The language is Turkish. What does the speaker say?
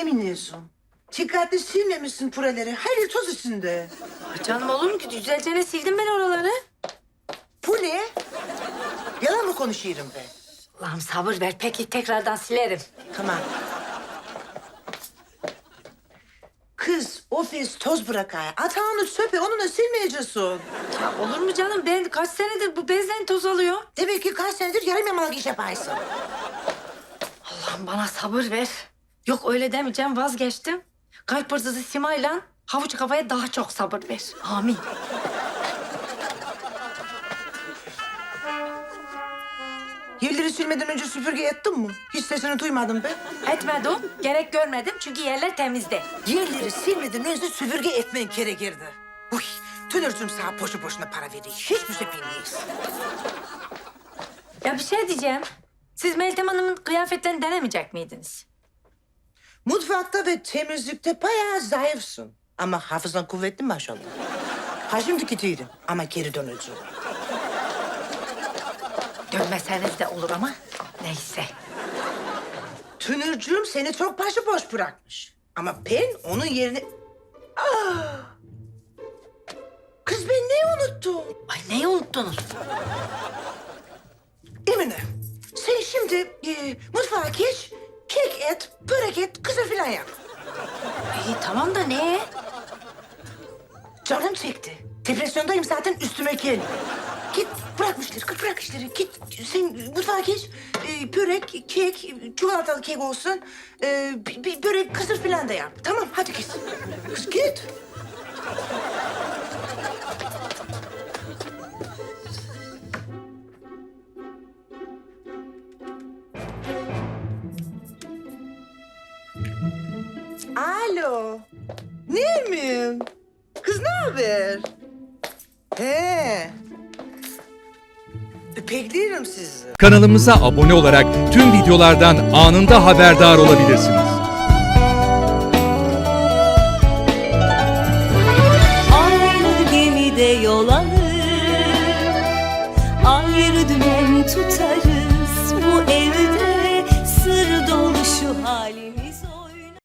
Eminesun. Dikkatli silmemişsin pureleri. Hayır toz içinde. Canım olur mu ki? Güzelce sildim ben oraları. Bu ne? Yalan mı konuşuyorum ben? Allah'ım sabır ver. Peki tekrardan silerim. Tamam. Kız ofis toz bırakar. Atağını çöpe onunla silmeyeceksin. Ya olur mu canım? Ben kaç senedir bu bezden toz alıyor. Demek ki kaç senedir yarım yamalak iş yaparsın. Allah'ım bana sabır ver. Yok öyle demeyeceğim vazgeçtim. Kalp hırsızı Sima'yla havuç kafaya daha çok sabır ver. Amin. Yerleri silmeden önce süpürge ettin mi? Hiç sesini duymadım ben. Etmedim. Gerek görmedim çünkü yerler temizdi. Yerleri silmeden önce süpürge etmen gerekirdi. Uy, tünürcüm sana boşu boşuna para veriyor. Hiçbir şey bilmeyiz. Ya bir şey diyeceğim. Siz Meltem Hanım'ın kıyafetlerini denemeyecek miydiniz? Mutfakta ve temizlikte bayağı zayıfsın. Ama hafızan kuvvetli maşallah. Ha şimdiki değilim ama geri döneceğim. Dönmeseniz de olur ama neyse. Tünürcüğüm seni çok başıboş bırakmış. Ama ben onun yerine... Ah! Kız ben neyi unuttum? Ay neyi unuttunuz? Emine, sen şimdi e, mutfağa geç, kek et, börek et, kısır filan yap. İyi tamam da ne? Canım çekti. Depresyondayım zaten üstüme gel. Git bırak işleri, kız bırak işleri. Git sen mutfağa geç. E, börek, kek, çikolatalı kek olsun. E, bir, bir börek, kısır filan da yap. Tamam hadi git. Kız git. Alo. Nermin? Kız ne haber? He. Bekliyorum sizi. Kanalımıza abone olarak tüm videolardan anında haberdar olabilirsiniz. Aynı gemide yol alır Ayrı dümen tutar